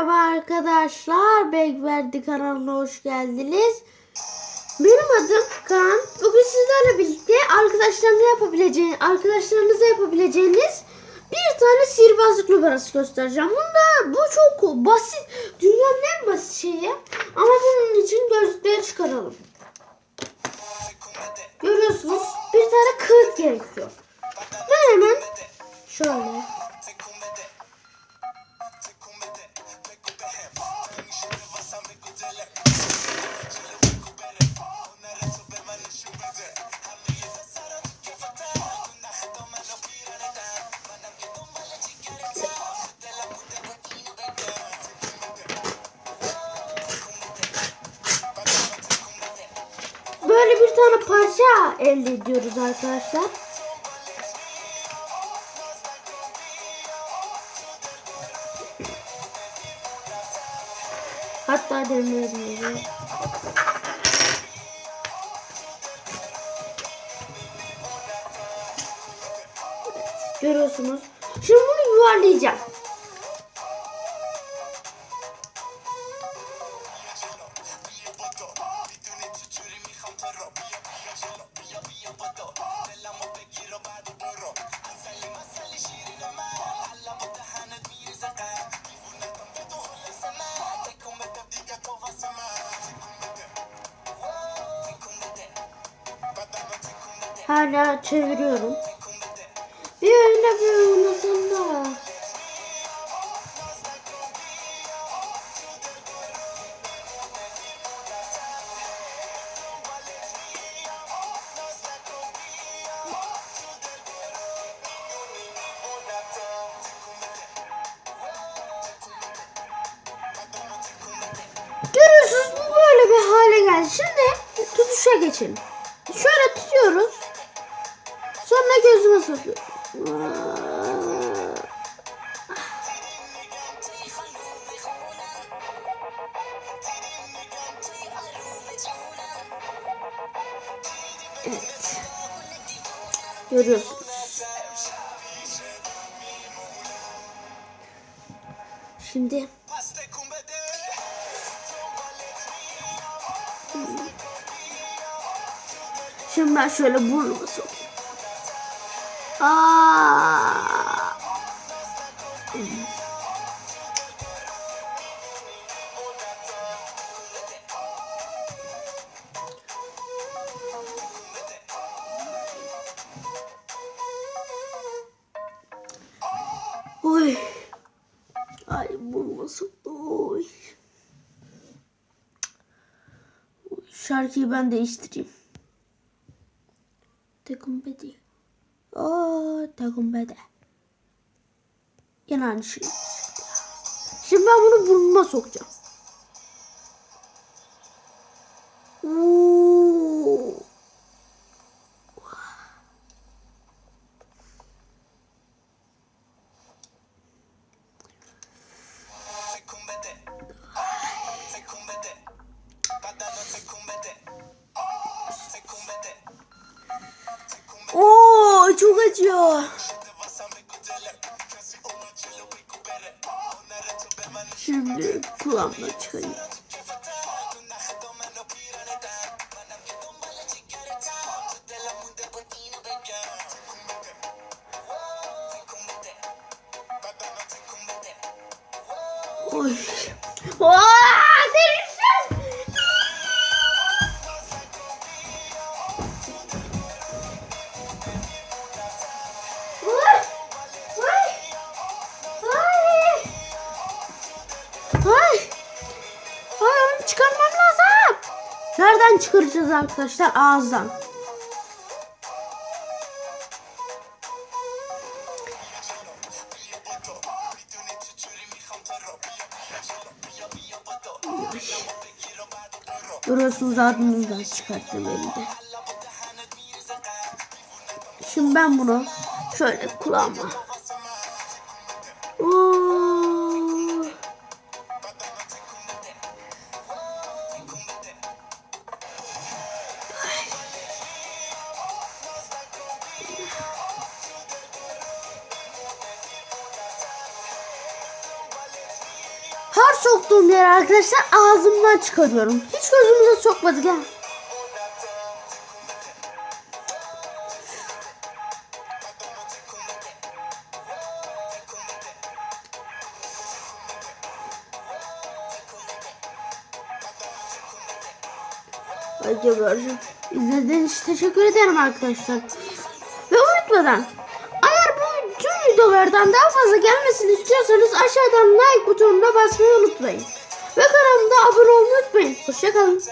Merhaba arkadaşlar. Bekverdi kanalına hoş geldiniz. Benim adım Kaan. Bugün sizlerle birlikte arkadaşlarınızla yapabileceğiniz, arkadaşlarınıza yapabileceğiniz bir tane sihirbazlık numarası göstereceğim. Bunda bu çok basit. Dünyanın en basit şeyi. Ama bunun için gözlükleri çıkaralım. Görüyorsunuz bir tane kağıt gerekiyor. Ben hemen şöyle bir tane parça elde ediyoruz arkadaşlar. Hatta demirleri. Görüyorsunuz. Şimdi bunu yuvarlayacağım. Hala çeviriyorum. Bir öyle bir da. Görüyorsunuz bu böyle bir hale geldi. Şimdi tutuşa geçelim. Şöyle tutuyoruz. Sonra gözüme sokuyorum. Evet. Görüyorsunuz. Şimdi Şimdi ben şöyle burnumu sokayım. Oy. Ay burnuma soktu. Oy. Şarkıyı ben değiştireyim. Tekumbedi. Aa, tekumbede. Yine aynı şey. Şimdi ben bunu burnuma sokacağım. Oo. Acıyor. Şimdi kulağımdan çıkayım. Oy. Aa, çıkaracağız arkadaşlar? Ağızdan. Görüyorsunuz ardından çıkarttım elinde. Şimdi ben bunu şöyle kulağıma. Soktuğum yere arkadaşlar ağzımdan çıkarıyorum. Hiç gözümüze ha. Ay gebereceğim. İzlediğiniz için teşekkür ederim arkadaşlar. Ve unutmadan videolardan daha fazla gelmesini istiyorsanız aşağıdan like butonuna basmayı unutmayın. Ve kanalıma abone olmayı unutmayın. Hoşçakalın.